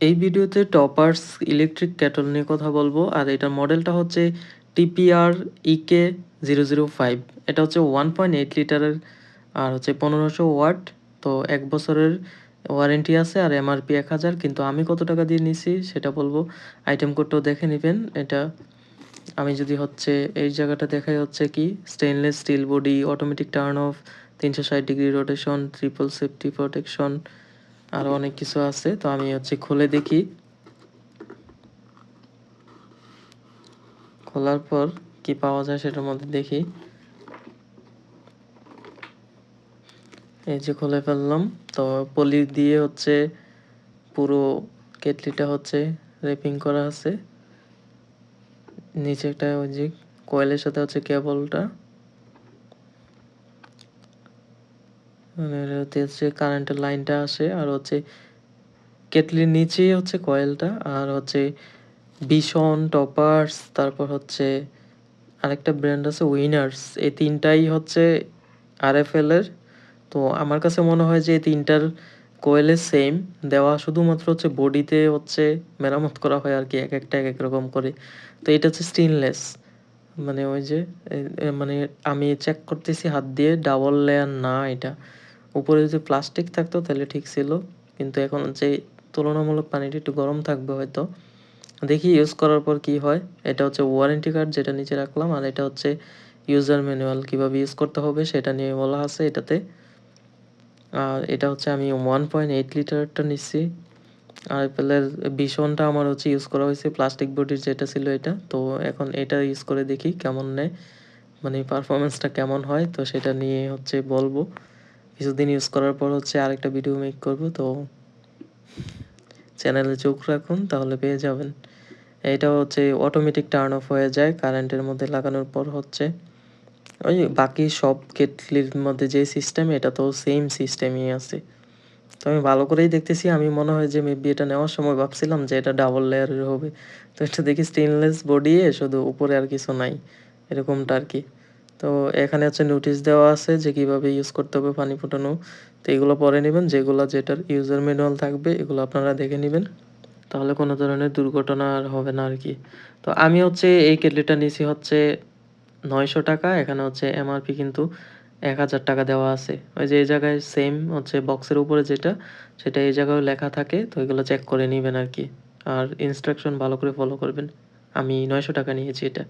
এই ভিডিওতে toppers electric cattle নিয়ে কথা বলব, আর এটার মডেলটা হচ্ছে TPR EK zero zero five এটা হচ্ছে ওয়ান পয়েন্ট এইট লিটারের, আর হচ্ছে পনেরোশো ওয়াট, তো এক বছরের ওয়ারেন্টি আছে আর এমআরপি এক হাজার, কিন্তু আমি কত টাকা দিয়ে নিছি সেটা বলব। আইটেম কোডটাও দেখে নেবেন, এটা আমি যদি হচ্ছে এই জায়গাটা দেখাই হচ্ছে কি stainless steel body automatic turn off তিনশো ষাট degree rotation triple safety protection আরও অনেক কিছু আছে, তো আমি হচ্ছে খুলে দেখি। খোলার পর কি পাওয়া যায় সেটার মধ্যে দেখি। এই যে খুলে ফেললাম, তো পলি দিয়ে হচ্ছে পুরো কেটলিটা হচ্ছে রেপিং করা আছে। নিচে একটা ওই যে কয়েলের সাথে হচ্ছে কেবলটা মানে হচ্ছে কারেন্টের লাইনটা আসে, আর হচ্ছে কেটলির নিচেই হচ্ছে কয়েলটা আর হচ্ছে বিশন টপার্স তারপর হচ্ছে আরেকটা ব্র্যান্ড আছে উইনার্স এই তিনটাই হচ্ছে আর এফ এর তো আমার কাছে মনে হয় যে এই তিনটার কোয়েলের সেম দেওয়া শুধুমাত্র হচ্ছে বডিতে হচ্ছে মেরামত করা হয় আর কি, এক একটা, এক এক রকম করে। তো এটা হচ্ছে স্টিনলেস মানে ওই যে মানে আমি চেক করতেছি হাত দিয়ে ডাবল লেয়ার না এটা। উপরে যদি প্লাস্টিক থাকতো তাহলে ঠিক ছিল। কিন্তু এখন যে তুলনামূলক পানিটা একটু গরম থাকবে হয়তো। দেখি ইউজ করার পর কি হয়। এটা হচ্ছে ওয়ারেন্টি কার্ড যেটা নিচে রাখলাম। আর এটা হচ্ছে ইউজার ম্যানুয়াল কীভাবে ইউজ করতে হবে সেটা নিয়ে বলা আছে এটাতে। আর এটা হচ্ছে আমি ওয়ান পয়েন্ট এইট লিটারটা নিচ্ছি। আর পেলের ভীষণটা আমার হচ্ছে ইউজ করা হয়েছে প্লাস্টিক বডির যেটা ছিল এটা। তো এখন এটা ইউজ করে দেখি কেমন নেয়। মানে পারফরমেন্সটা কেমন হয়, তো সেটা নিয়ে হচ্ছে বলব। কিছুদিন ইউজ করার পর হচ্ছে আরেকটা ভিডিও মেক করব, তো চ্যানেলে চোখ রাখুন তাহলে পেয়ে যাবেন। এটা হচ্ছে অটোমেটিক টার্ন অফ হয়ে যায় কারেন্টের মধ্যে লাগানোর পর হচ্ছে। ওই বাকি সব কেটলির মধ্যে যে সিস্টেম এটা তো সেম সিস্টেমই আছে। তো আমি ভালো করেই দেখতেছি, আমি মনে হয় যে মেবি এটা নেওয়ার সময় ভাবছিলাম যে এটা ডাবল লেয়ারের হবে। তো এটা দেখি স্টেনলেস বডি শুধু উপরে আর কিছু নাই, এরকমটা আর কি। তো এখানে হচ্ছে নোটিশ দেওয়া আছে যে কীভাবে ইউজ করতে হবে পানি ফোটানো। তো এগুলো পরে নেবেন, যেগুলো যেটার ইউজার ম্যানুয়াল থাকবে, এগুলো আপনারা দেখে নেবেন। তাহলে কোনো ধরনের দুর্ঘটনা আর হবে না আর কি তো আমি হচ্ছে এই কেটলিটা নিয়েছি হচ্ছে নয়শো টাকা, এখানে হচ্ছে এমআরপি কিন্তু এক হাজার টাকা দেওয়া আছে। ওই যে এই জায়গায় সেম হচ্ছে বক্সের উপরে যেটা, সেটা এই জায়গায় লেখা থাকে, তো এগুলো চেক করে নেবেন আর কি আর ইনস্ট্রাকশন ভালো করে ফলো করবেন। আমি নয়শো টাকা নিয়েছি এটা।